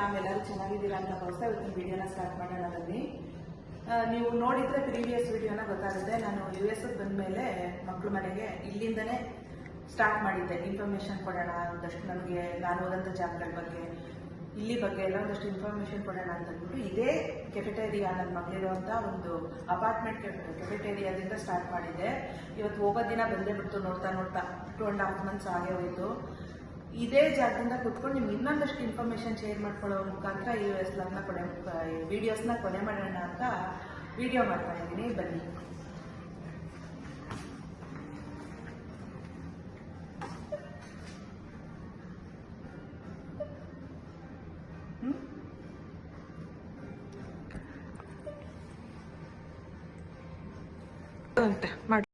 ನಾವೆಲ್ಲರೂ ಚೆನ್ನಾಗಿದ್ದೀರಾ ಅಂತ ಭಾವಿಸ್ತಾ ಇವತ್ತಿನ ವಿಡಿಯೋನ ಸ್ಟಾರ್ಟ್ ಮಾಡೋಣ ಬನ್ನಿ. ನೀವು ನೋಡಿದ್ರೆ ಪ್ರೀವಿಯಸ್ ವಿಡಿಯೋನ ಗೊತ್ತಾಗುತ್ತೆ. ನಾನು ಯು ಎಸ್ ಬಂದಮೇಲೆ ಮಕ್ಕಳು ಮನೆಗೆ ಇಲ್ಲಿಂದನೇ ಸ್ಟಾರ್ಟ್ ಮಾಡಿದ್ದೆ. ಇನ್ಫಾರ್ಮೇಶನ್ ಕೊಡೋಣ ಒಂದಷ್ಟು ನನಗೆ ನಾನು ಹೋದಂಥ ಜಾಗಗಳ ಬಗ್ಗೆ, ಇಲ್ಲಿ ಬಗ್ಗೆ ಎಲ್ಲ ಒಂದಷ್ಟು ಇನ್ಫಾರ್ಮೇಶನ್ ಕೊಡೋಣ ಅಂತ ಅಂದ್ಬಿಟ್ಟು ಇದೇ ಕೆಫೆಟೇರಿಯಾ ನನ್ನ ಮಗಳಿರುವಂಥ ಒಂದು ಅಪಾರ್ಟ್ಮೆಂಟ್ ಕೆಫೆಟೇರಿಯಾದಿಂದ ಸ್ಟಾರ್ಟ್ ಮಾಡಿದ್ದೆ. ಇವತ್ತು ಹೋಗೋ ದಿನ ಬಂದೇ ಬಿಡ್ತು ನೋಡ್ತಾ ನೋಡ್ತಾ. ಟೂ ಆ್ಯಂಡ್ ಹಾಫ್ ಮಂತ್ಸ್ ಆಗೇ ಹೋಯಿತು. ಇದೇ ಜಾಗದಿಂದ ಕುತ್ಕೊಂಡು ನಿಮ್ಗೆ ಇನ್ನೊಂದಷ್ಟು ಇನ್ಫಾರ್ಮೇಶನ್ ಶೇರ್ ಮಾಡ್ಕೊಳ್ಳೋ ಮುಖಾಂತರ ಈ ಲಗ್ನ ಕೊನೆ ವಿಡಿಯೋಸ್ನ ಕೊನೆ ಮಾಡೋಣ ಅಂತ ವಿಡಿಯೋ ಮಾಡ್ತಾ ಇದ್ದೀನಿ. ಬನ್ನಿ. ಹ್ಮ್? ಅಂತೆ ಮಾಡಿ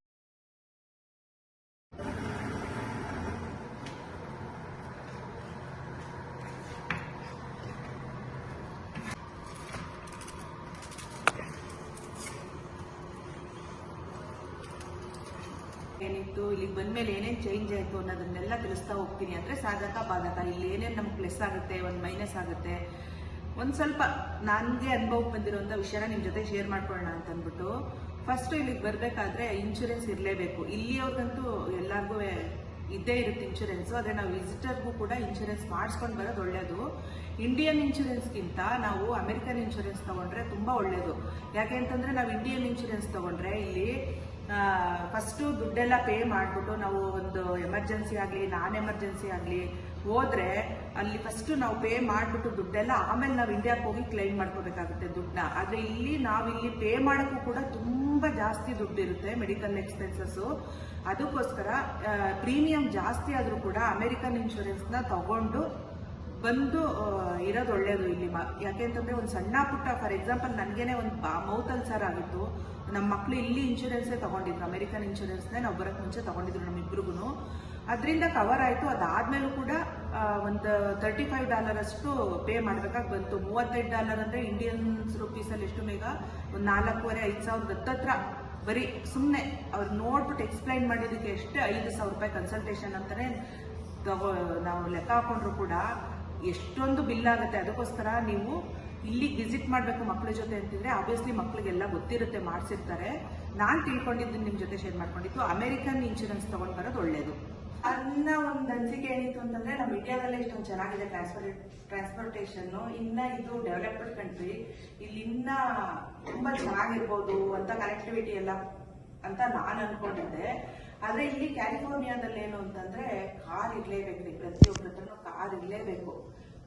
ಏನಿತ್ತು ಇಲ್ಲಿಗೆ ಬಂದ್ಮೇಲೆ ಏನೇನು ಚೇಂಜ್ ಆಯಿತು ಅನ್ನೋದನ್ನೆಲ್ಲ ತಿಳಿಸ್ತಾ ಹೋಗ್ತೀನಿ. ಅಂದರೆ ಸಾಧಕ ಬಾಧಕ ಇಲ್ಲಿ ಏನೇನು ನಮ್ಗೆ ಪ್ಲಸ್ ಆಗುತ್ತೆ, ಒಂದು ಮೈನಸ್ ಆಗುತ್ತೆ. ಒಂದು ಸ್ವಲ್ಪ ನನಗೆ ಅನುಭವಕ್ಕೆ ಬಂದಿರೋಂಥ ವಿಷಯನ ನಿಮ್ಮ ಜೊತೆ ಶೇರ್ ಮಾಡ್ಕೊಳ್ಳೋಣ ಅಂತ ಅಂದ್ಬಿಟ್ಟು ಫಸ್ಟ್ ಇಲ್ಲಿಗೆ ಬರಬೇಕಾದ್ರೆ ಇನ್ಶೂರೆನ್ಸ್ ಇರಲೇಬೇಕು. ಇಲ್ಲಿಯವ್ರಿಗಂತೂ ಎಲ್ಲರಿಗೂ ಇದ್ದೇ ಇರುತ್ತೆ ಇನ್ಶೂರೆನ್ಸು ಅದೇ ನಾವು ವಿಸಿಟರ್ಗೂ ಕೂಡ ಇನ್ಶೂರೆನ್ಸ್ ಮಾಡಿಸ್ಕೊಂಡು ಬರೋದು ಒಳ್ಳೆಯದು ಇಂಡಿಯನ್ ಇನ್ಶೂರೆನ್ಸ್ಗಿಂತ ನಾವು ಅಮೆರಿಕನ್ ಇನ್ಶೂರೆನ್ಸ್ ತಗೊಂಡ್ರೆ ತುಂಬ ಒಳ್ಳೆಯದು ಯಾಕೆ ಅಂತಂದರೆ ನಾವು ಇಂಡಿಯನ್ ಇನ್ಶೂರೆನ್ಸ್ ತಗೊಂಡ್ರೆ ಇಲ್ಲಿ ಫಸ್ಟು ದುಡ್ಡೆಲ್ಲ ಪೇ ಮಾಡಿಬಿಟ್ಟು ನಾವು ಒಂದು ಎಮರ್ಜೆನ್ಸಿ ಆಗಲಿ ನಾನ್ ಎಮರ್ಜೆನ್ಸಿ ಆಗಲಿ ಹೋದರೆ ಅಲ್ಲಿ ಫಸ್ಟು ನಾವು ಪೇ ಮಾಡಿಬಿಟ್ಟು ದುಡ್ಡೆಲ್ಲ ಆಮೇಲೆ ನಾವು ಇಂಡಿಯಾಕ್ಕೆ ಹೋಗಿ ಕ್ಲೈಮ್ ಮಾಡ್ಕೋಬೇಕಾಗುತ್ತೆ ದುಡ್ಡನ್ನ. ಆದರೆ ಇಲ್ಲಿ ನಾವು ಇಲ್ಲಿ ಪೇ ಮಾಡೋಕ್ಕೂ ಕೂಡ ತುಂಬ ಜಾಸ್ತಿ ದುಡ್ಡು ಇರುತ್ತೆ ಮೆಡಿಕಲ್ ಎಕ್ಸ್ಪೆನ್ಸಸ್ಸು ಅದಕ್ಕೋಸ್ಕರ ಪ್ರೀಮಿಯಂ ಜಾಸ್ತಿ ಆದರೂ ಕೂಡ ಅಮೆರಿಕನ್ ಇನ್ಶೂರೆನ್ಸ್ನ ತಗೊಂಡು ಬಂದು ಇರೋದು ಒಳ್ಳೆಯದು ಇಲ್ಲಿ ಯಾಕೆ ಅಂತಂದರೆ ಒಂದು ಸಣ್ಣ ಪುಟ್ಟ ಫಾರ್ ಎಕ್ಸಾಂಪಲ್ ನನಗೇನೆ ಒಂದು ಮೌತ್ ಸರ್ ಆಗಿತ್ತು. ನಮ್ಮ ಮಕ್ಕಳು ಇಲ್ಲಿ ಇನ್ಶೂರೆನ್ಸೇ ತಗೊಂಡಿದ್ರು ಅಮೆರಿಕನ್ ಇನ್ಶೂರೆನ್ಸ್ನೇ ನಾವು ಬರೋಕ್ಕೆ ಮುಂಚೆ ತಗೊಂಡಿದ್ರು ನಮ್ಮಿಬ್ರಿಗೂ ಅದರಿಂದ ಕವರ್ ಆಯಿತು, ಅದಾದಮೇಲೂ ಕೂಡ ಒಂದು ತರ್ಟಿ ಫೈವ್ ಡಾಲರ್ ಅಷ್ಟು ಪೇ ಮಾಡಬೇಕಾಗಿ ಬಂತು. ಮೂವತ್ತೈದು ಡಾಲರ್ ಅಂದರೆ ಇಂಡಿಯನ್ಸ್ ರುಪೀಸಲ್ಲಿ ಎಷ್ಟು ಬೇಗ ಒಂದು ನಾಲ್ಕೂವರೆ, ಐದು ಸಾವಿರದ ಹತ್ತತ್ರ. ಬರೀ ಸುಮ್ಮನೆ ಅವ್ರು ನೋಡ್ಬಿಟ್ಟು ಎಕ್ಸ್ಪ್ಲೈನ್ ಮಾಡಿದ್ದಕ್ಕೆ ಎಷ್ಟೇ ಐದು ಸಾವಿರ ರೂಪಾಯಿ ಕನ್ಸಲ್ಟೇಷನ್ ಅಂತಲೇ ತಗೋ, ನಾವು ಲೆಕ್ಕ ಹಾಕೊಂಡ್ರು ಕೂಡ ಎಷ್ಟೊಂದು ಬಿಲ್ ಆಗುತ್ತೆ. ಅದಕ್ಕೋಸ್ಕರ ನೀವು ಇಲ್ಲಿಗೆ ವಿಸಿಟ್ ಮಾಡಬೇಕು ಮಕ್ಕಳ ಜೊತೆ ಅಂತಿದ್ರೆ ಆಬ್ವಿಯಸ್ಲಿ ಮಕ್ಕಳಿಗೆಲ್ಲ ಗೊತ್ತಿರುತ್ತೆ, ಮಾಡಿಸಿರ್ತಾರೆ. ನಾನು ತಿಳ್ಕೊಂಡಿದ್ದು ನಿಮ್ಮ ಜೊತೆ ಶೇರ್ ಮಾಡ್ಕೊಂಡಿದ್ದು. ಅಮೆರಿಕನ್ ಇನ್ಶೂರೆನ್ಸ್ ತಗೊಂಡು ಬರೋದು ಒಳ್ಳೇದು. ಅನ್ನ ಒಂದು ಅನಿಸಿಕೆ ಏನಿತ್ತು ಅಂತಂದ್ರೆ ನಮ್ಮ ಇಂಡಿಯಾದಲ್ಲೇ ಇಷ್ಟೊಂದು ಚೆನ್ನಾಗಿದೆ ಟ್ರಾನ್ಸ್ಪೋರ್ಟ್ ಟ್ರಾನ್ಸ್ಪೋರ್ಟೇಷನ್ ಇನ್ನ ಇದು ಡೆವಲಪ್ಡ್ ಕಂಟ್ರಿ ಇಲ್ಲಿ ಇನ್ನ ತುಂಬಾ ಚೆನ್ನಾಗಿರ್ಬೋದು ಅಂತ ಕನೆಕ್ಟಿವಿಟಿ ಎಲ್ಲ ಅಂತ ನಾನು ಅನ್ಕೊಂಡಿದ್ದೆ. ಆದ್ರೆ ಇಲ್ಲಿ ಕ್ಯಾಲಿಫೋರ್ನಿಯಾದಲ್ಲಿ ಏನು ಅಂತಂದ್ರೆ ಕಾರ್ ಇರ್ಲೇಬೇಕು ಪ್ರತಿಯೊಬ್ಬರ ಹತ್ರನೂ ಕಾರ್ ಇರ್ಲೇಬೇಕು.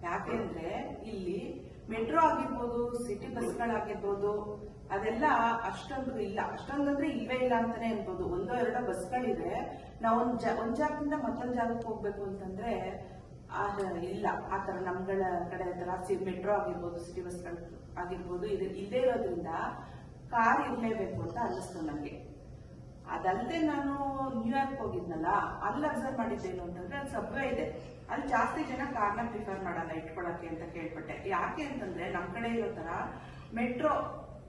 ಯಾಕೆಂದ್ರೆ ಇಲ್ಲಿ ಮೆಟ್ರೋ ಆಗಿರ್ಬೋದು ಸಿಟಿ ಬಸ್ಗಳಾಗಿರ್ಬೋದು ಅದೆಲ್ಲ ಅಷ್ಟೊಂದು ಇಲ್ಲ. ಅಷ್ಟೊಂದು ಅಂದ್ರೆ ಇಲ್ವೇ ಇಲ್ಲ ಅಂತಾನೆ ಅನ್ಬೋದು. ಒಂದೋ ಎರಡೋ ಬಸ್ಗಳಿದೆ ನಾವು ಒಂದ್ ಒಂದ್ ಜಾಗದಿಂದ ಮತ್ತೊಂದ್ ಜಾಗಕ್ಕೆ ಹೋಗ್ಬೇಕು ಅಂತಂದ್ರೆ ಇಲ್ಲ. ಆ ತರ ನಮ್ಗಳ ಕಡೆ ತರ ಮೆಟ್ರೋ ಆಗಿರ್ಬೋದು ಸಿಟಿ ಬಸ್ಗಳು ಆಗಿರ್ಬೋದು, ಇದು ಇಲ್ಲದೆ ಇರೋದ್ರಿಂದ ಕಾರ್ ಇರಲೇಬೇಕು ಅಂತ ಅನ್ನಿಸ್ತು ನನಗೆ ಅದಲ್ಲದೆ ನಾನು ನ್ಯೂಯಾರ್ಕ್ ಹೋಗಿದ್ನಲ್ಲ, ಅಲ್ಲಿ ಅಬ್ಸರ್ವ್ ಮಾಡಿದ್ದೇನು ಅಂತಂದ್ರೆ ಅಲ್ಲಿ ಸಬ್ವೆ ಇದೆ. ಅಲ್ಲಿ ಜಾಸ್ತಿ ಜನ ಕಾರ್ನ ಪ್ರಿಫರ್ ಮಾಡಲ್ಲ ಇಟ್ಕೊಳಕ್ಕೆ ಅಂತ ಕೇಳ್ಪಟ್ಟೆ. ಯಾಕೆ ಅಂತಂದ್ರೆ ನಮ್ಮ ಕಡೆ ಇರೋ ತರ ಮೆಟ್ರೋ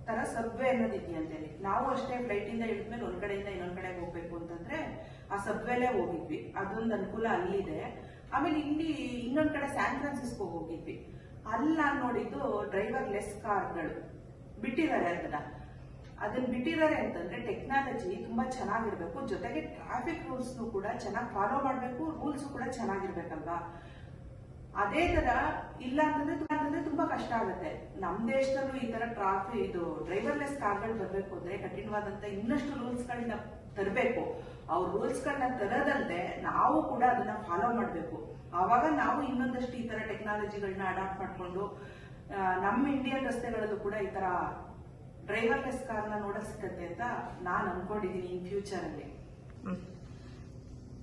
ತರ ಸಬ್ವೆ ಅನ್ನೋದು ಇದೆಯಂತೇಳಿ ನಾವು ಅಷ್ಟೇ ಫ್ಲೈಟ್ ಇಂದ ಇಳಿದ್ಮೇಲೆ ಒಂದ್ ಕಡೆಯಿಂದ ಇನ್ನೊಂದ್ ಕಡೆಗೆ ಹೋಗ್ಬೇಕು ಅಂತಂದ್ರೆ ಆ ಸಬ್ವೆಲೇ ಹೋಗಿದ್ವಿ. ಅದೊಂದು ಅನುಕೂಲ ಅಲ್ಲಿದೆ. ಆಮೇಲೆ ಇಲ್ಲಿ ಇನ್ನೊಂದ್ ಕಡೆ ಸ್ಯಾನ್ ಫ್ರಾನ್ಸಿಸ್ಕೋ ಹೋಗಿದ್ವಿ. ಅಲ್ಲಿ ನಾನು ನೋಡಿದ್ದು ಡ್ರೈವರ್ ಲೆಸ್ ಕಾರ್ಗಳು ಬಿಟ್ಟಿದ್ದಾರೆ ಅದನ್ನ ಅದನ್ನ ಬಿಟ್ಟಿದ್ದಾರೆ ಅಂತಂದ್ರೆ ಟೆಕ್ನಾಲಜಿ ತುಂಬಾ ಚೆನ್ನಾಗಿರ್ಬೇಕು. ಜೊತೆಗೆ ಟ್ರಾಫಿಕ್ ರೂಲ್ಸ್ ಕೂಡ ಚೆನ್ನಾಗಿ ಫಾಲೋ ಮಾಡಬೇಕು ರೂಲ್ಸ್ ಕೂಡ ಚೆನ್ನಾಗಿರ್ಬೇಕಲ್ವಾ? ಅದೇ ತರ ಇಲ್ಲ ಅಂತಂದ್ರೆ ತುಂಬಾ ಕಷ್ಟ ಆಗುತ್ತೆ. ನಮ್ ದೇಶದಲ್ಲೂ ಈ ತರ ಟ್ರಾಫಿಕ್ ಇದು ಡ್ರೈವರ್ಲೆಸ್ ಕಾರ್ಗಳು ಬರಬೇಕು ಅಂದ್ರೆ ಕಠಿಣವಾದಂತ ಇನ್ನಷ್ಟು ರೂಲ್ಸ್ ಗಳನ್ನ ತರಬೇಕು. ಅವ್ರ ರೂಲ್ಸ್ ಗಳನ್ನ ತರದಲ್ಲದೆ ನಾವು ಕೂಡ ಅದನ್ನ ಫಾಲೋ ಮಾಡಬೇಕು. ಆವಾಗ ನಾವು ಇನ್ನೊಂದಷ್ಟು ಈ ತರ ಟೆಕ್ನಾಲಜಿಗಳನ್ನ ಅಡಾಪ್ಟ್ ಮಾಡ್ಕೊಂಡು ನಮ್ಮ ಇಂಡಿಯನ್ ರಸ್ತೆಗಳಲ್ಲೂ ಕೂಡ ಈ ತರ ಡ್ರೈವರ್ಲೆಸ್ ಕಾರ್ನ ನೋಡಕ್ ಸಿಕ್ಕತ್ತೆ ಅಂತ ನಾನು ಅನ್ಕೊಂಡಿದ್ದೀನಿ ಇನ್ ಫ್ಯೂಚರ್ ಅಲ್ಲಿ.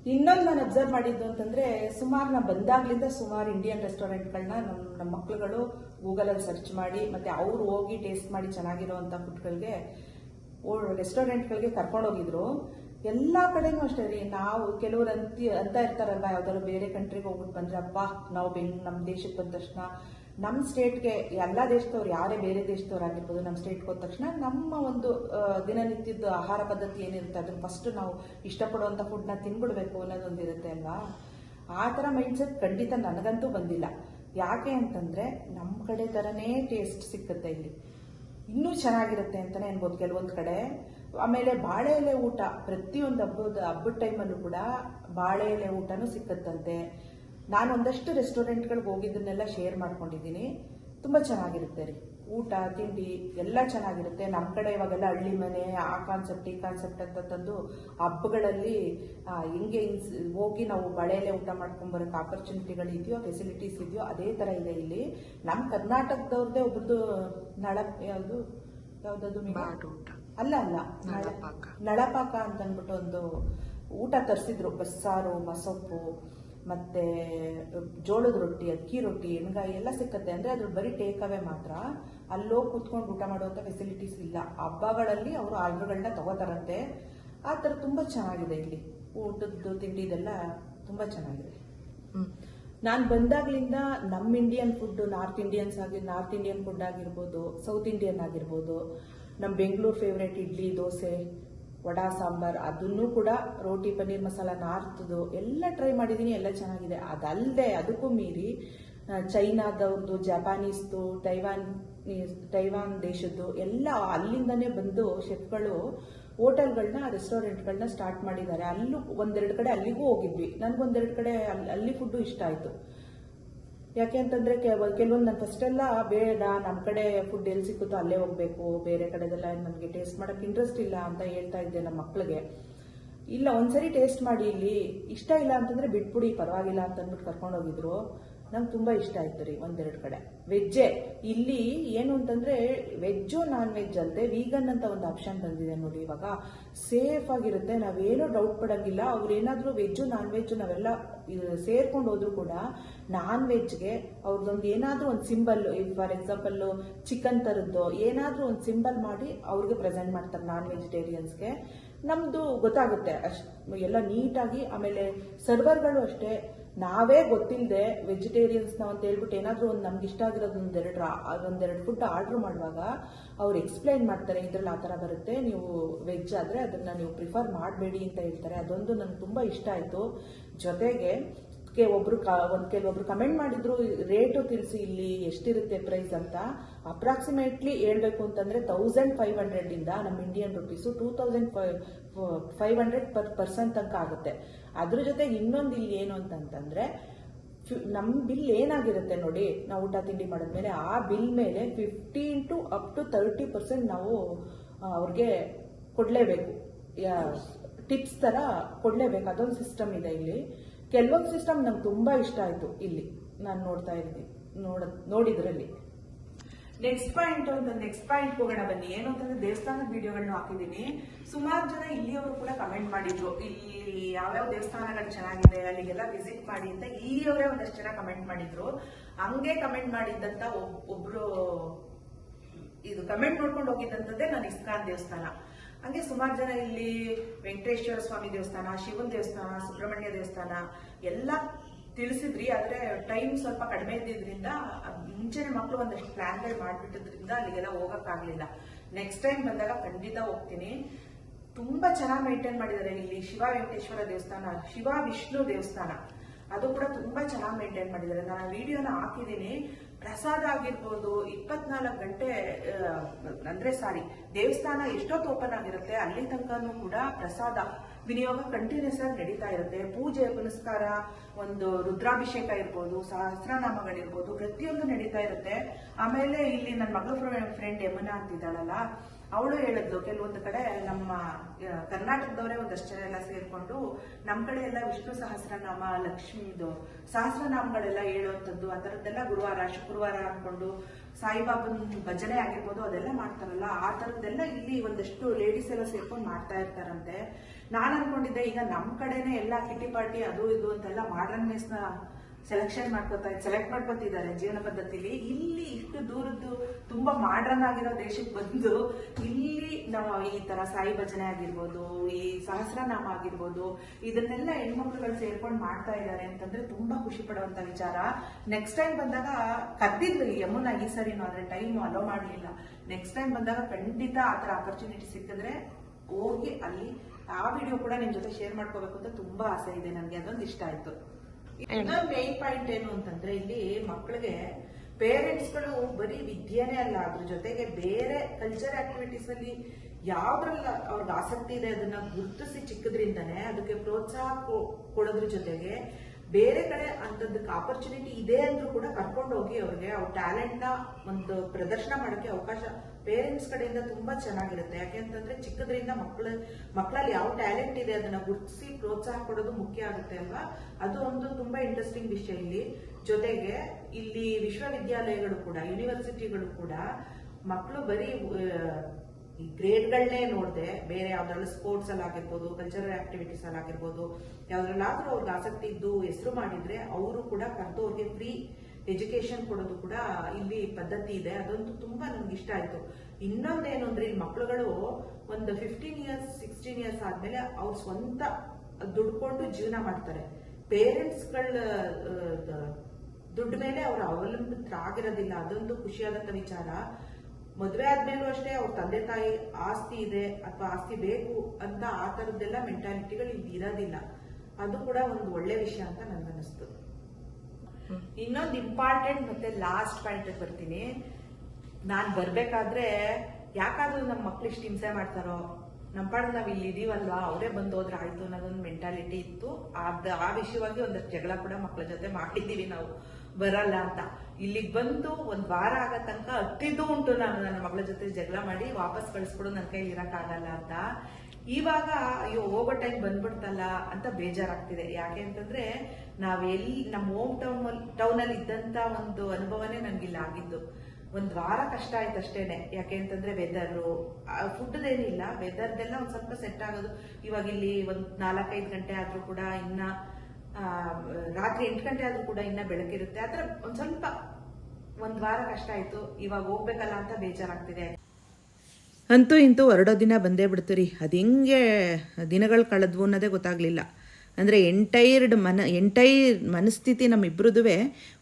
ಇನ್ನೊಂದು ನಾನು ಅಬ್ಸರ್ವ್ ಮಾಡಿದ್ದು ಅಂತಂದ್ರೆ ಸುಮಾರು ನಾ ಬಂದಾಗ್ಲಿಂದ ಸುಮಾರು ಇಂಡಿಯನ್ ರೆಸ್ಟೋರೆಂಟ್ಗಳನ್ನ ನಮ್ಮ ನಮ್ಮ ಮಕ್ಳುಗಳು ಗೂಗಲಲ್ಲಿ ಸರ್ಚ್ ಮಾಡಿ ಮತ್ತೆ ಅವ್ರು ಹೋಗಿ ಟೇಸ್ಟ್ ಮಾಡಿ ಚೆನ್ನಾಗಿರೋವಂಥ ಫುಡ್ಗಳಿಗೆ ರೆಸ್ಟೋರೆಂಟ್ಗಳಿಗೆ ಕರ್ಕೊಂಡೋಗಿದ್ರು ಎಲ್ಲ ಕಡೆನೂ ಅಷ್ಟೇ ರೀ ನಾವು ಕೆಲವರು ಅಂತಿ ಅಂತ ಇರ್ತಾರಲ್ವಾ ಯಾವ್ದಾದ್ರು ಬೇರೆ ಕಂಟ್ರಿಗೆ ಹೋಗ್ಬಿಟ್ಟು ಬಂದ್ರೆ ಅಪ್ಪ ನಾವು ಬೆಂಗ್ ನಮ್ಮ ದೇಶಕ್ಕೆ ಬಂದ ತಕ್ಷಣ ನಮ್ಮ ಸ್ಟೇಟ್ಗೆ ಎಲ್ಲ ದೇಶದವ್ರು ಯಾರೇ ಬೇರೆ ದೇಶದವ್ರು ಆಗಿರ್ಬೋದು ನಮ್ಮ ಸ್ಟೇಟ್ಗೆ ಹೋದ ತಕ್ಷಣ ನಮ್ಮ ಒಂದು ದಿನನಿತ್ಯದ ಆಹಾರ ಪದ್ಧತಿ ಏನಿರುತ್ತೆ, ಅದನ್ನ ಫಸ್ಟ್ ನಾವು ಇಷ್ಟಪಡುವಂಥ ಫುಡ್ನ ತಿನ್ಬಿಡ್ಬೇಕು ಅನ್ನೋದೊಂದಿರುತ್ತೆ ಅಲ್ವಾ? ಆ ಥರ ಮೈಂಡ್ಸೆಟ್ ಖಂಡಿತ ನನಗಂತೂ ಬಂದಿಲ್ಲ. ಯಾಕೆ ಅಂತಂದ್ರೆ ನಮ್ಮ ಕಡೆ ಥರನೇ ಟೇಸ್ಟ್ ಸಿಕ್ಕುತ್ತೆ ಇಲ್ಲಿ. ಇನ್ನೂ ಚೆನ್ನಾಗಿರುತ್ತೆ ಅಂತಲೇ ಅನ್ಬೋದು ಕೆಲವೊಂದು ಕಡೆ. ಆಮೇಲೆ ಬಾಳೆ ಎಲೆ ಊಟ, ಪ್ರತಿಯೊಂದು ಹಬ್ಬದ ಹಬ್ಬದ ಟೈಮಲ್ಲೂ ಕೂಡ ಬಾಳೆ ಎಲೆ ಊಟನೂ ಸಿಕ್ಕತ್ತಂತೆ. ನಾನು ಒಂದಷ್ಟು ರೆಸ್ಟೋರೆಂಟ್ಗಳಿಗೆ ಹೋಗಿದ್ದನ್ನೆಲ್ಲ ಶೇರ್ ಮಾಡ್ಕೊಂಡಿದ್ದೀನಿ. ತುಂಬ ಚೆನ್ನಾಗಿರುತ್ತೆ ರೀ. ಊಟ ತಿಂಡಿ ಎಲ್ಲ ಚೆನ್ನಾಗಿರುತ್ತೆ. ನಮ್ಮ ಕಡೆ ಇವಾಗೆಲ್ಲ ಹಳ್ಳಿ ಮನೆ ಆ ಕಾನ್ಸೆಪ್ಟ್ ಈ ಕಾನ್ಸೆಪ್ಟ್ ಅಂತ ತಂದು ಹಬ್ಬಗಳಲ್ಲಿ ಹೆಂಗೆ ಹಿಂಗೆ ನಾವು ಬಳೆಯಲ್ಲೇ ಊಟ ಮಾಡ್ಕೊಂಬರಕ್ಕೆ ಆಪರ್ಚುನಿಟಿಗಳು ಇದೆಯೋ ಫೆಸಿಲಿಟೀಸ್ ಇದೆಯೋ ಅದೇ ಥರ ಇದೆ ಇಲ್ಲಿ. ನಮ್ಮ ಕರ್ನಾಟಕದವ್ರದ್ದೇ ಒಬ್ರದ್ದು ನಳ ಯಾವುದು ಯಾವುದದು ಅಲ್ಲ ಅಲ್ಲ. ನಳಪಾಕ. ನಳಪಾಕ ಅಂತ ಅಂದ್ಬಿಟ್ಟು ಒಂದು ಊಟ ತರಿಸಿದ್ರು. ಬಸ್ಸಾರು ಮಸೊಪ್ಪು ಮತ್ತೆ ಜೋಳದ ರೊಟ್ಟಿ ಅಕ್ಕಿ ರೊಟ್ಟಿ ಎಣ್ಗಾಯಿ ಎಲ್ಲ ಸಿಕ್ಕತ್ತೆ. ಅಂದ್ರೆ ಅದ್ರ ಬರೀ ಟೇಕ್ ಅವೇ ಮಾತ್ರ. ಅಲ್ಲೋಗಿ ಕೂತ್ಕೊಂಡು ಊಟ ಮಾಡುವಂತ ಫೆಸಿಲಿಟೀಸ್ ಇಲ್ಲ. ಹಬ್ಬಗಳಲ್ಲಿ ಅವರು ಆರ್ಡರ್ಗಳನ್ನ ತಗೋತಾರಂತೆ. ಆ ಥರ ತುಂಬಾ ಚೆನ್ನಾಗಿದೆ ಇಲ್ಲಿ. ಊಟದ್ದು ತಿಂಡಿದೆಲ್ಲ ತುಂಬಾ ಚೆನ್ನಾಗಿದೆ. ಹ್ಮ್. ನಾನು ಬಂದಾಗ್ಲಿಂದ ನಮ್ಮ ಇಂಡಿಯನ್ ಫುಡ್ ನಾರ್ತ್ ಇಂಡಿಯನ್ಸ್ ಆಗಿ ನಾರ್ತ್ ಇಂಡಿಯನ್ ಫುಡ್ ಆಗಿರ್ಬೋದು ಸೌತ್ ಇಂಡಿಯನ್ ಆಗಿರ್ಬೋದು ನಮ್ಮ ಬೆಂಗಳೂರು ಫೇವ್ರೇಟ್ ಇಡ್ಲಿ ದೋಸೆ ವಡಾ, ಸಾಂಬಾರ್ ಅದನ್ನು ಕೂಡ ರೋಟಿ ಪನ್ನೀರ್ ಮಸಾಲ, ನಾರ್ತದು ಎಲ್ಲ ಟ್ರೈ ಮಾಡಿದ್ದೀನಿ ಎಲ್ಲ ಚೆನ್ನಾಗಿದೆ. ಅದಲ್ಲದೆ ಅದಕ್ಕೂ ಮೀರಿ ಚೈನಾದ ಚೈನಾದವ್ರದ್ದು ಜಪಾನೀಸ್ದು ತೈವಾನ್ ತೈವಾನ್ ದೇಶದ್ದು ಎಲ್ಲ ಅಲ್ಲಿಂದನೇ ಬಂದು ಶೆಫ್ಗಳು ಹೋಟೆಲ್ಗಳನ್ನ ರೆಸ್ಟೋರೆಂಟ್ಗಳನ್ನ ಸ್ಟಾರ್ಟ್ ಮಾಡಿದ್ದಾರೆ. ಅಲ್ಲೂ ಒಂದೆರಡು ಕಡೆ ಅಲ್ಲಿಗೂ ಹೋಗಿದ್ವಿ. ನನಗೊಂದೆರಡು ಕಡೆ ಅಲ್ಲಿ ಅಲ್ಲಿ ಫುಡ್ಡು ಇಷ್ಟ ಆಯಿತು. ಯಾಕೆ ಅಂತಂದ್ರೆ ಕೆಲವೊಂದು ನಾನು ಫಸ್ಟ್ ಎಲ್ಲ ಬೇಡ ನಮ್ಮ ಕಡೆ ಫುಡ್ ಎಲ್ಲಿ ಸಿಕ್ಕುತ್ತೋ ಅಲ್ಲೇ ಹೋಗ್ಬೇಕು, ಬೇರೆ ಕಡೆದೆಲ್ಲ ನನಗೆ ಟೇಸ್ಟ್ ಮಾಡೋಕೆ ಇಂಟ್ರೆಸ್ಟ್ ಇಲ್ಲ ಅಂತ ಹೇಳ್ತಾ ಇದ್ದೆ ನಮ್ಮ ಮಕ್ಳಿಗೆ. ಇಲ್ಲ, ಒಂದ್ಸರಿ ಟೇಸ್ಟ್ ಮಾಡಿ ಇಲ್ಲಿ. ಇಷ್ಟ ಇಲ್ಲ ಅಂತಂದ್ರೆ ಬಿಟ್ಬಿಡಿ, ಪರವಾಗಿಲ್ಲ ಅಂತ ಅಂದ್ಬಿಟ್ಟು ಕರ್ಕೊಂಡು ಹೋಗಿದ್ರು ನಂಗೆ ತುಂಬ ಇಷ್ಟ ಆಯ್ತು ರೀ ಒಂದೆರಡು ಕಡೆ. ವೆಜ್ಜೆ, ಇಲ್ಲಿ ಏನು ಅಂತಂದ್ರೆ ವೆಜ್ಜು ನಾನ್ ವೆಜ್ ಅಲ್ಲದೆ ವೀಗನ್ ಅಂತ ಒಂದು ಆಪ್ಷನ್ ಬಂದಿದೆ ನೋಡಿ ಇವಾಗ. ಸೇಫ್ ಆಗಿರುತ್ತೆ, ನಾವೇನೂ ಡೌಟ್ ಪಡಂಗಿಲ್ಲ. ಅವ್ರು ಏನಾದ್ರೂ ವೆಜ್ಜು ನಾನ್ ವೆಜ್ ನಾವೆಲ್ಲ ಸೇರ್ಕೊಂಡು ಹೋದ್ರು ಕೂಡ ನಾನ್ ವೆಜ್ಗೆ ಅವ್ರದ್ದೊಂದು ಏನಾದ್ರೂ ಒಂದು ಸಿಂಬಲ್ ಫಾರ್ ಎಕ್ಸಾಂಪಲ್ ಚಿಕನ್ ತರದ್ದು, ಏನಾದ್ರೂ ಒಂದು ಸಿಂಬಲ್ ಮಾಡಿ ಅವ್ರಿಗೆ ಪ್ರೆಸೆಂಟ್ ಮಾಡ್ತಾರೆ ನಾನ್ ವೆಜಿಟೇರಿಯನ್ಸ್ಗೆ ನಮ್ದು ಗೊತ್ತಾಗುತ್ತೆ ಅಷ್ಟು, ಎಲ್ಲ ನೀಟಾಗಿ ಆಮೇಲೆ ಸರ್ವರ್ಗಳು ಅಷ್ಟೇ. ನಾವೇ ಗೊತ್ತಿಲ್ಲದೆ ವೆಜಿಟೇರಿಯನ್ಸ್ ಅಂತ ಹೇಳ್ಬಿಟ್ಟು ಏನಾದರೂ ಒಂದು ನಮ್ಗೆ ಇಷ್ಟ ಆಗಿರೋದು ಒಂದೆರಡು ಒಂದೆರಡು ಫುಡ್ ಆರ್ಡರ್ ಮಾಡುವಾಗ ಅವ್ರು ಎಕ್ಸ್ಪ್ಲೈನ್ ಮಾಡ್ತಾರೆ ಇದ್ರಲ್ಲಿ ಆ ಥರ ಬರುತ್ತೆ, ನೀವು ವೆಜ್ ಆದರೆ ಅದನ್ನು ನೀವು ಪ್ರಿಫರ್ ಮಾಡಬೇಡಿ ಅಂತ ಹೇಳ್ತಾರೆ. ಅದೊಂದು ನನಗೆ ತುಂಬ ಇಷ್ಟ ಆಯಿತು. ಜೊತೆಗೆ ಕೆ ಒಬ್ರು ಒಂದು ಕೆಲವೊಬ್ರು ಕಮೆಂಟ್ ಮಾಡಿದ್ರು ರೇಟು ತಿಳಿಸಿ ಇಲ್ಲಿ ಎಷ್ಟಿರುತ್ತೆ ಪ್ರೈಸ್ ಅಂತ? ಅಪ್ರಾಕ್ಸಿಮೇಟ್ಲಿ ಹೇಳ್ಬೇಕು ಅಂತಂದ್ರೆ ತೌಸಂಡ್ ಫೈವ್ ಹಂಡ್ರೆಡ್ ಇಂದ ನಮ್ಮ Indian rupees two thousand five hundred per person ತನಕ ಆಗುತ್ತೆ. ಅದ್ರ ಜೊತೆಗೆ ಇನ್ನೊಂದು ಇಲ್ಲಿ ಏನು ಅಂತಂತಂದ್ರೆ ನಮ್ಮ ನಮ್ ಬಿಲ್ ಏನಾಗಿರುತ್ತೆ ನೋಡಿ, ನಾವು ಊಟ ತಿಂಡಿ ಮಾಡಿದ್ಮೇಲೆ ಆ ಬಿಲ್ ಮೇಲೆ fifteen to up to thirty percent ನಾವು ಅವ್ರಿಗೆ ಕೊಡ್ಲೇಬೇಕು. ಟಿಪ್ಸ್ ತರ ಕೊಡಲೇಬೇಕು. ಅದೊಂದು ಸಿಸ್ಟಮ್ ಇದೆ ಇಲ್ಲಿ. ಕೆಲವೊಂದು ಸಿಸ್ಟಮ್ ನಂಗೆ ತುಂಬಾ ಇಷ್ಟ ಆಯ್ತು ಇಲ್ಲಿ. ನಾನು ನೋಡ್ತಾ ಇದ್ದೀನಿ. ನೋಡ, ನೋಡಿದ್ರಲ್ಲಿ. ನೆಕ್ಸ್ಟ್ ಪಾಯಿಂಟ್ ಅಂತ ನೆಕ್ಸ್ಟ್ ಪಾಯಿಂಟ್ ಹೋಗೋಣ ಬನ್ನಿ. ಏನು ಅಂತಂದ್ರೆ ದೇವಸ್ಥಾನದ ವಿಡಿಯೋಗಳನ್ನ ಹಾಕಿದ್ದೀನಿ. ಸುಮಾರು ಜನ ಇಲ್ಲಿಯವರು ಕೂಡ ಕಮೆಂಟ್ ಮಾಡಿದ್ರು. ಇಲ್ಲಿ ಯಾವ್ಯಾವ ದೇವಸ್ಥಾನಗಳು ಚೆನ್ನಾಗಿದೆ, ಅಲ್ಲಿಗೆಲ್ಲ ವಿಸಿಟ್ ಮಾಡಿ ಅಂತ ಇಲ್ಲಿಯವರೇ ಒಂದಷ್ಟು ಜನ ಕಮೆಂಟ್ ಮಾಡಿದ್ರು. ಹಂಗೆ ಕಮೆಂಟ್ ಮಾಡಿದ್ದಂತ ಒಬ್- ಒಬ್ರು ಇದು ಕಮೆಂಟ್ ನೋಡ್ಕೊಂಡು ಹೋಗಿದ್ದಂತದ್ದೇ ನಾನು ಇಸ್ಕಾನ್ ದೇವಸ್ಥಾನ. ಹಂಗೆ ಸುಮಾರು ಜನ ಇಲ್ಲಿ ವೆಂಕಟೇಶ್ವರ ಸ್ವಾಮಿ ದೇವಸ್ಥಾನ, ಶಿವನ್ ದೇವಸ್ಥಾನ, ಸುಬ್ರಹ್ಮಣ್ಯ ದೇವಸ್ಥಾನ, ಎಲ್ಲ ತಿಳಿಸಿದ್ರಿ, ಆದ್ರೆ ಟೈಮ್ ಸ್ವಲ್ಪ ಕಡಿಮೆ ಇದ್ದಿದ್ರಿಂದ ಮುಂಚೆನೆ ಮಕ್ಕಳು ಒಂದಷ್ಟು ಪ್ಲಾನ್ಗಳು ಮಾಡ್ಬಿಟ್ಟಿದ್ರಿಂದ ಅಲ್ಲಿಗೆಲ್ಲ ಹೋಗೋಕ್ಕಾಗಲಿಲ್ಲ. ನೆಕ್ಸ್ಟ್ ಟೈಮ್ ಬಂದಾಗ ಖಂಡಿತ ಹೋಗ್ತೀನಿ. ತುಂಬಾ ಚೆನ್ನಾಗಿ ಮೇಂಟೈನ್ ಮಾಡಿದ್ದಾರೆ ಇಲ್ಲಿ ಶಿವ ವೆಂಕಟೇಶ್ವರ ದೇವಸ್ಥಾನ, ಶಿವ ವಿಷ್ಣು ದೇವಸ್ಥಾನ. ಅದು ಕೂಡ ತುಂಬಾ ಚೆನ್ನಾಗಿ ಮೇಂಟೈನ್ ಮಾಡಿದ್ದಾರೆ. ನಾನು ವಿಡಿಯೋನ ಹಾಕಿದ್ದೀನಿ. ಪ್ರಸಾದ ಆಗಿರ್ಬೋದು, ಇಪ್ಪತ್ನಾಲ್ಕು ಗಂಟೆ ಅಂದ್ರೆ ಸಾರಿ ದೇವಸ್ಥಾನ ಎಷ್ಟೊತ್ತು ಓಪನ್ ಆಗಿರುತ್ತೆ, ಅಲ್ಲಿ ತನಕನೂ ಕೂಡ ಪ್ರಸಾದ. ವಿನಿಯೋಗ ಕಂಟಿನ್ಯೂಸ್ ಆಗಿ ನಡೀತಾ ಇರುತ್ತೆ. ಪೂಜೆ, ಪುನಸ್ಕಾರ, ಒಂದು ರುದ್ರಾಭಿಷೇಕ ಇರ್ಬೋದು, ಸಹಸ್ರನಾಮಗಳಿರ್ಬೋದು, ಪ್ರತಿಯೊಂದು ನಡೀತಾ ಇರುತ್ತೆ. ಆಮೇಲೆ ಇಲ್ಲಿ ನನ್ನ ಮಗಳ ಫ್ರೆಂಡ್ ಯಮುನಾ ಅಂತಿದ್ದಾಳಲ್ಲ. ಅವಳು ಹೇಳಿದ್ಲು, ಕೆಲವೊಂದು ಕಡೆ ನಮ್ಮ ಕರ್ನಾಟಕದವರೇ ಒಂದು ಜನ ಎಲ್ಲ ಸೇರ್ಕೊಂಡು ನಮ್ಮ ಕಡೆ ಎಲ್ಲ ವಿಷ್ಣು ಸಹಸ್ರನಾಮ, ಲಕ್ಷ್ಮಿದು, ಸಹಸ್ರನಾಮಗಳೆಲ್ಲ ಹೇಳುವಂಥದ್ದು, ಆ ಥರದ್ದೆಲ್ಲ ಗುರುವಾರ, ಶುಕ್ರವಾರ ಅಂದ್ಕೊಂಡು ಸಾಯಿಬಾಬನ್ ಭಜನೆ ಆಗಿರ್ಬೋದು, ಅದೆಲ್ಲ ಮಾಡ್ತಾರಲ್ಲ, ಆ ಥರದ್ದೆಲ್ಲ ಇಲ್ಲಿ ಒಂದಷ್ಟು ಲೇಡೀಸ್ ಎಲ್ಲ ಸೇರ್ಕೊಂಡು ಮಾಡ್ತಾ ಇರ್ತಾರಂತೆ. ನಾನು ಅನ್ಕೊಂಡಿದ್ದೆ, ಈಗ ನಮ್ಮ ಕಡೆನೇ ಎಲ್ಲ ಕಿಟಿ ಪಾರ್ಟಿ ಅದು ಇದು ಅಂತೆಲ್ಲ ಮಾಡ್ರನ್ನ ಸೆಲೆಕ್ಷನ್ ಮಾಡ್ಕೋತಾ ಸೆಲೆಕ್ಟ್ ಮಾಡ್ಕೋತಿದ್ದಾರೆ ಜೀವನ ಪದ್ಧತಿಲಿ. ಇಲ್ಲಿ ಇಷ್ಟು ದೂರದ್ದು ತುಂಬಾ ಮಾಡ್ರನ್ ಆಗಿರೋ ದೇಶಕ್ಕೆ ಬಂದು ಇಲ್ಲಿ ನಾವು ಈ ತರ ಸಾಯಿ ಭಜನೆ ಆಗಿರ್ಬೋದು, ಈ ಸಹಸ್ರನಾಮ ಆಗಿರ್ಬೋದು, ಇದನ್ನೆಲ್ಲ ಹೆಣ್ಮಕ್ಳುಗಳು ಸೇರ್ಕೊಂಡು ಮಾಡ್ತಾ ಇದ್ದಾರೆ ಅಂತಂದ್ರೆ ತುಂಬಾ ಖುಷಿ ಪಡುವಂತ ವಿಚಾರ. ನೆಕ್ಸ್ಟ್ ಟೈಮ್ ಬಂದಾಗ ಕದ್ದಿದ್ಲು ಈ ಯಮುನಾ ಈ ಸರಿನೂ, ಆದ್ರೆ ಟೈಮ್ ಅಲೋ ಮಾಡ್ಲಿಲ್ಲ. ನೆಕ್ಸ್ಟ್ ಟೈಮ್ ಬಂದಾಗ ಖಂಡಿತ ಆ ತರ ಆಪರ್ಚುನಿಟಿ ಸಿಕ್ಕಿದ್ರೆ ಹೋಗಿ ಅಲ್ಲಿ ಆ ವಿಡಿಯೋ ಕೂಡ ನಿಮ್ ಜೊತೆ ಶೇರ್ ಮಾಡ್ಕೋಬೇಕು ಅಂತ ತುಂಬಾ ಆಸೆ ಇದೆ. ನನಗೆ ಅದೊಂದು ಇಷ್ಟ ಆಯ್ತು. ಮೇನ್ ಪಾಯಿಂಟ್ ಏನು ಅಂತಂದ್ರೆ ಇಲ್ಲಿ ಮಕ್ಕಳಿಗೆ ಪೇರೆಂಟ್ಸ್ಗಳು ಬರೀ ವಿದ್ಯೆನೇ ಅಲ್ಲ, ಅದ್ರ ಜೊತೆಗೆ ಬೇರೆ ಕಲ್ಚರ್ ಆಕ್ಟಿವಿಟೀಸ್ ಅಲ್ಲಿ ಯಾವ್ದ್ರಲ್ಲ ಅವ್ರಿಗೆ ಆಸಕ್ತಿ ಇದೆ ಅದನ್ನ ಗುರುತಿಸಿ ಚಿಕ್ಕದ್ರಿಂದಾನೆ ಅದಕ್ಕೆ ಪ್ರೋತ್ಸಾಹ ಕೊಡೋದ್ರ ಜೊತೆಗೆ ಬೇರೆ ಕಡೆ ಅಂತದಕ್ಕೆ ಆಪರ್ಚುನಿಟಿ ಇದೆ ಅಂದ್ರೂ ಕೂಡ ಕರ್ಕೊಂಡು ಹೋಗಿ ಅವ್ರಿಗೆ ಅವ್ರ ಟ್ಯಾಲೆಂಟ್ನ ಒಂದು ಪ್ರದರ್ಶನ ಮಾಡೋಕೆ ಅವಕಾಶ ಪೇರೆಂಟ್ಸ್ ಕಡೆಯಿಂದ ತುಂಬಾ ಚೆನ್ನಾಗಿರುತ್ತೆ. ಯಾಕೆ ಅಂತಂದ್ರೆ ಚಿಕ್ಕದ್ರಿಂದ ಮಕ್ಕಳ ಮಕ್ಕಳಲ್ಲಿ ಯಾವ ಟ್ಯಾಲೆಂಟ್ ಇದೆ ಅದನ್ನ ಗುರುತಿಸಿ ಪ್ರೋತ್ಸಾಹ ಕೊಡೋದು ಮುಖ್ಯ ಆಗುತ್ತೆ ಅಲ್ವಾ? ಅದು ಒಂದು ತುಂಬಾ ಇಂಟ್ರೆಸ್ಟಿಂಗ್ ವಿಷಯ ಇಲ್ಲಿ. ಜೊತೆಗೆ ಇಲ್ಲಿ ವಿಶ್ವವಿದ್ಯಾಲಯಗಳು ಕೂಡ ಯೂನಿವರ್ಸಿಟಿಗಳು ಕೂಡ ಮಕ್ಕಳು ಬರೀ ಈ ಗ್ರೇಡ್ಗಳನ್ನೇ ನೋಡದೆ. ಬೇರೆ ಯಾವ್ದ್ರಲ್ಲಿ ಸ್ಪೋರ್ಟ್ಸ್ ಅಲ್ಲಿ ಆಗಿರ್ಬೋದು ಕಲ್ಚರಲ್ ಆಕ್ಟಿವಿಟೀಸ್ ಅಲ್ಲಿ ಆಗಿರ್ಬೋದು, ಯಾವ್ದ್ರಲ್ಲಾದ್ರೂ ಅವ್ರಿಗೆ ಆಸಕ್ತಿ ಇದ್ದು ಹೆಸರು ಮಾಡಿದ್ರೆ ಅವರು ಕೂಡ ಕರೆದು ಅವ್ರಿಗೆ ಫ್ರೀ ಎಜುಕೇಶನ್ ಕೊಡೋದು ಕೂಡ ಇಲ್ಲಿ ಪದ್ಧತಿ ಇದೆ. ಅದಂತೂ ತುಂಬಾ ನಮ್ಗೆ ಇಷ್ಟ ಆಯ್ತು. ಇನ್ನೊಂದೇನು ಅಂದ್ರೆ ಇಲ್ಲಿ ಮಕ್ಳುಗಳು ಒಂದು ಫಿಫ್ಟೀನ್ ಇಯರ್ಸ್ ಸಿಕ್ಸ್ಟೀನ್ ಇಯರ್ಸ್ ಆದ್ಮೇಲೆ ಅವ್ರ ಸ್ವಂತ ದುಡ್ಕೊಂಡು ಜೀವನ ಮಾಡ್ತಾರೆ. ಪೇರೆಂಟ್ಸ್ಗಳ ದುಡ್ಡು ಮೇಲೆ ಅವ್ರ ಅವಲಂಬಿತರಾಗಿರೋದಿಲ್ಲ ಅದೊಂದು ಖುಷಿಯಾದಂತ ವಿಚಾರ. ಮದುವೆ ಆದ್ಮೇಲೂ ಅಷ್ಟೇ ಅವ್ರ ತಂದೆ ತಾಯಿ ಆಸ್ತಿ ಇದೆ ಅಥವಾ ಆಸ್ತಿ ಬೇಕು ಅಂತ ಆ ತರದ್ದೆಲ್ಲ ಮೆಂಟಾಲಿಟಿಗಳು ಇಲ್ಲಿ ಇರೋದಿಲ್ಲ. ಅದು ಕೂಡ ಒಂದು ಒಳ್ಳೆ ವಿಷಯ ಅಂತ ನನ್ಗನ್ನಿಸ್ತು ಇನ್ನೊಂದು ಇಂಪಾರ್ಟೆಂಟ್ ಮತ್ತೆ ಲಾಸ್ಟ್ ಪಾಯಿಂಟ್ ಬರ್ತೀನಿ. ನಾನು ಬರ್ಬೇಕಾದ್ರೆ ಯಾಕಾದ್ರೂ ನಮ್ಮ ಮಕ್ಳು ಇಷ್ಟು ಹಿಂಸೆ ಮಾಡ್ತಾರೋ ನಮ್ಮ ಪಾಡ್ ನಾವು ಇಲ್ಲಿ ಇದೀವಲ್ವಾ, ಅವರೇ ಬಂದು ಹೋದ್ರೆ ಆಯ್ತು ಅನ್ನೋದೊಂದು ಮೆಂಟಾಲಿಟಿ ಇತ್ತು. ಅದ್ ಆ ವಿಷಯವಾಗಿ ಒಂದಷ್ಟು ಜಗಳ ಕೂಡ ಮಕ್ಕಳ ಜೊತೆ ಮಾಡಿದ್ದೀವಿ ನಾವು. ಬರಲ್ಲ ಅಂತ. ಇಲ್ಲಿಗೆ ಬಂದು ಒಂದು ವಾರ ಆಗೋ ತನಕ ಅಟ್ಟಿದ್ದು ಉಂಟು ನಾನು ನನ್ನ ಮಗಳ ಜೊತೆ ಜಗಳ ಮಾಡಿ ವಾಪಸ್ ಕಳಿಸ್ಕೊಡು ನನ್ನ ಕೈಲಿ ಇರೋಕ್ಕಾಗಲ್ಲ ಅಂತ. ಇವಾಗ ಅಯ್ಯೋ, ಹೋಗೋ ಟೈಮ್ ಬಂದ್ಬಿಡ್ತಲ್ಲ ಅಂತ ಬೇಜಾರಾಗ್ತಿದೆ. ಯಾಕೆ ಅಂತಂದ್ರೆ ನಾವ್ ಎಲ್ಲಿ ನಮ್ಮ ಹೋಮ್ ಟೌನ್ ಟೌನ್ ಅಲ್ಲಿ ಇದ್ದಂತ ಒಂದು ಅನುಭವನೇ ನನಗಿಲ್ಲ ಆಗಿದ್ದು. ಒಂದ್ ವಾರ ಕಷ್ಟ ಆಯ್ತು ಅಷ್ಟೇನೆ. ಯಾಕೆ ಅಂತಂದ್ರೆ ವೆದರು ಫುಡ್ದೇನಿಲ್ಲ ವೆದರ್ದೆಲ್ಲ ಒಂದ್ ಸ್ವಲ್ಪ ಸೆಟ್ ಆಗೋದು. ಇವಾಗ ಇಲ್ಲಿ ಒಂದ್ ನಾಲ್ಕೈದು ಗಂಟೆ ಆದ್ರೂ ಕೂಡ ಇನ್ನ ರಾತ್ರಿ ಎಂಟು ಗಂಟೆ ಆದ್ರೂ ಕೂಡ ಇನ್ನ ಬೆಳಕಿರುತ್ತೆ. ಆತರ ಒಂದ್ ಸ್ವಲ್ಪ, ಒಂದ್ ವಾರ ಕಷ್ಟ ಆಯ್ತು. ಇವಾಗ ಹೋಗ್ಬೇಕಲ್ಲ ಅಂತ ಬೇಜಾರಾಗ್ತಿದೆ. ಅಂತೂ ಇಂತೂ ಹೊರಡೋ ದಿನ ಬಂದೇ ಬಿಡ್ತು ರೀ ಅದು ಹೆಂಗೆ ದಿನಗಳು ಕಳೆದ್ವು ಅನ್ನೋದೇ ಗೊತ್ತಾಗಲಿಲ್ಲ. ಅಂದರೆ ಎಂಟೈರ್ಡ್ ಮನ, ಎಂಟೈರ್ ಮನಸ್ಥಿತಿ ನಮ್ಮಿಬ್ರದ್ದು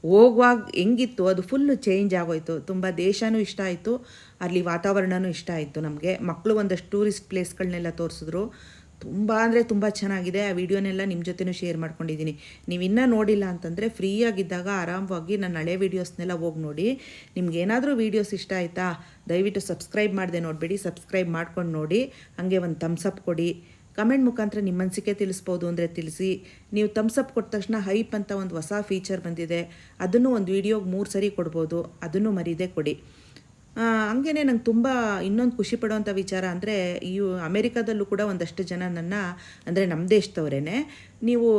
ಹೋಗುವಾಗ ಹೆಂಗಿತ್ತು, ಅದು ಫುಲ್ಲು ಚೇಂಜ್ ಆಗೋಯ್ತು. ತುಂಬ ದೇಶನೂ ಇಷ್ಟ ಆಯಿತು, ಅಲ್ಲಿ ವಾತಾವರಣವೂ ಇಷ್ಟ ಆಯಿತು ನಮಗೆ. ಮಕ್ಕಳು ಒಂದಷ್ಟು ಟೂರಿಸ್ಟ್ ಪ್ಲೇಸ್ಗಳನ್ನೆಲ್ಲ ತೋರಿಸಿದ್ರು. ತುಂಬ ಅಂದರೆ ತುಂಬ ಚೆನ್ನಾಗಿದೆ. ಆ ವಿಡಿಯೋನೆಲ್ಲ ನಿಮ್ಮ ಜೊತೆನೂ ಶೇರ್ ಮಾಡ್ಕೊಂಡಿದ್ದೀನಿ. ನೀವು ಇನ್ನೂ ನೋಡಿಲ್ಲ ಅಂತಂದರೆ ಫ್ರೀಯಾಗಿದ್ದಾಗ ಆರಾಮವಾಗಿ ನನ್ನ ಹಳೆ ವೀಡಿಯೋಸ್ನೆಲ್ಲ ಹೋಗಿ ನೋಡಿ. ನಿಮ್ಗೆ ಏನಾದರೂ ವೀಡಿಯೋಸ್ ಇಷ್ಟ ಆಯಿತಾ, ದಯವಿಟ್ಟು ಸಬ್ಸ್ಕ್ರೈಬ್ ಮಾಡಿದೆ ನೋಡಬೇಡಿ, ಸಬ್ಸ್ಕ್ರೈಬ್ ಮಾಡ್ಕೊಂಡು ನೋಡಿ. ಹಾಗೆ ಒಂದು ಥಮ್ಸಪ್ ಕೊಡಿ. ಕಮೆಂಟ್ ಮುಖಾಂತರ ನಿಮ್ಮ ಅನಿಸಿಕೆ ತಿಳಿಸ್ಬೋದು ಅಂದರೆ ತಿಳಿಸಿ. ನೀವು ಥಮ್ಸಪ್ ಕೊಟ್ಟ ತಕ್ಷಣ ಹೈಪ್ ಅಂತ ಒಂದು ಹೊಸ ಫೀಚರ್ ಬಂದಿದೆ. ಅದನ್ನು ಒಂದು ವೀಡಿಯೋಗೆ ಮೂರು ಸರಿ ಕೊಡ್ಬೋದು. ಅದನ್ನು ಮರೀದೆ ಕೊಡಿ. ಹಂಗೇ ನಂಗೆ ತುಂಬ ಇನ್ನೊಂದು ಖುಷಿ ಪಡುವಂಥ ವಿಚಾರ ಅಂದರೆ, ಇವು ಅಮೇರಿಕಾದಲ್ಲೂ ಕೂಡ ಒಂದಷ್ಟು ಜನ ನನ್ನ, ಅಂದರೆ ನಮ್ಮ ದೇಶದವರೇ ನೀವು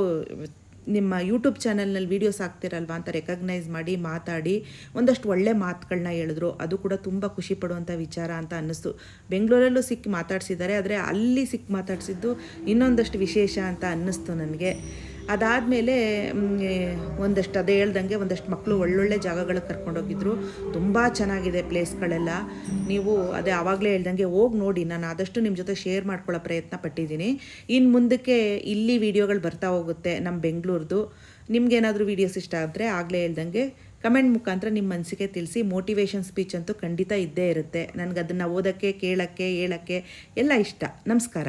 ನಿಮ್ಮ ಯೂಟ್ಯೂಬ್ ಚಾನಲ್ನಲ್ಲಿ ವೀಡಿಯೋಸ್ ಹಾಕ್ತಿರಲ್ವಾ ಅಂತ ರೆಕಗ್ನೈಸ್ ಮಾಡಿ, ಮಾತಾಡಿ, ಒಂದಷ್ಟು ಒಳ್ಳೆ ಮಾತುಗಳನ್ನ ಹೇಳಿದ್ರು, ಅದು ಕೂಡ ತುಂಬ ಖುಷಿ ಪಡುವಂಥ ವಿಚಾರ ಅಂತ ಅನ್ನಿಸ್ತು. ಬೆಂಗಳೂರಲ್ಲೂ ಸಿಕ್ಕಿ ಮಾತಾಡ್ಸಿದ್ದಾರೆ, ಆದರೆ ಅಲ್ಲಿ ಸಿಕ್ಕಿ ಮಾತಾಡಿಸಿದ್ದು ಇನ್ನೊಂದಷ್ಟು ವಿಶೇಷ ಅಂತ ಅನ್ನಿಸ್ತು ನನಗೆ. ಅದಾದಮೇಲೆ ಒಂದಷ್ಟು ಅದೇ ಹೇಳ್ದಂಗೆ ಒಂದಷ್ಟು ಮಕ್ಕಳು ಒಳ್ಳೊಳ್ಳೆ ಜಾಗಗಳಿಗೆ ಕರ್ಕೊಂಡೋಗಿದ್ರು ತುಂಬ ಚೆನ್ನಾಗಿದೆ ಪ್ಲೇಸ್ಗಳೆಲ್ಲ. ನೀವು ಅದೇ ಆವಾಗಲೇ ಹೇಳ್ದಂಗೆ ಹೋಗಿ ನೋಡಿ. ನಾನು ಆದಷ್ಟು ನಿಮ್ಮ ಜೊತೆ ಶೇರ್ ಮಾಡ್ಕೊಳ್ಳೋ ಪ್ರಯತ್ನ ಪಟ್ಟಿದ್ದೀನಿ. ಇನ್ನು ಮುಂದಕ್ಕೆ ಇಲ್ಲಿ ವೀಡಿಯೋಗಳು ಬರ್ತಾ ಹೋಗುತ್ತೆ ನಮ್ಮ ಬೆಂಗಳೂರ್ದು. ನಿಮ್ಗೇನಾದರೂ ವೀಡಿಯೋಸ್ ಇಷ್ಟ ಆದರೆ ಆಗಲೇ ಹೇಳ್ದಂಗೆ ಕಮೆಂಟ್ ಮುಖಾಂತರ ನಿಮ್ಮ ಮನಸ್ಸಿಗೆ ತಿಳಿಸಿ. ಮೋಟಿವೇಶನ್ ಸ್ಪೀಚ್ ಅಂತೂ ಖಂಡಿತ ಇದ್ದೇ ಇರುತ್ತೆ. ನನಗೆ ಅದನ್ನು ಓದೋಕ್ಕೆ, ಕೇಳೋಕ್ಕೆ, ಹೇಳೋಕ್ಕೆ ಎಲ್ಲ ಇಷ್ಟ. ನಮಸ್ಕಾರ.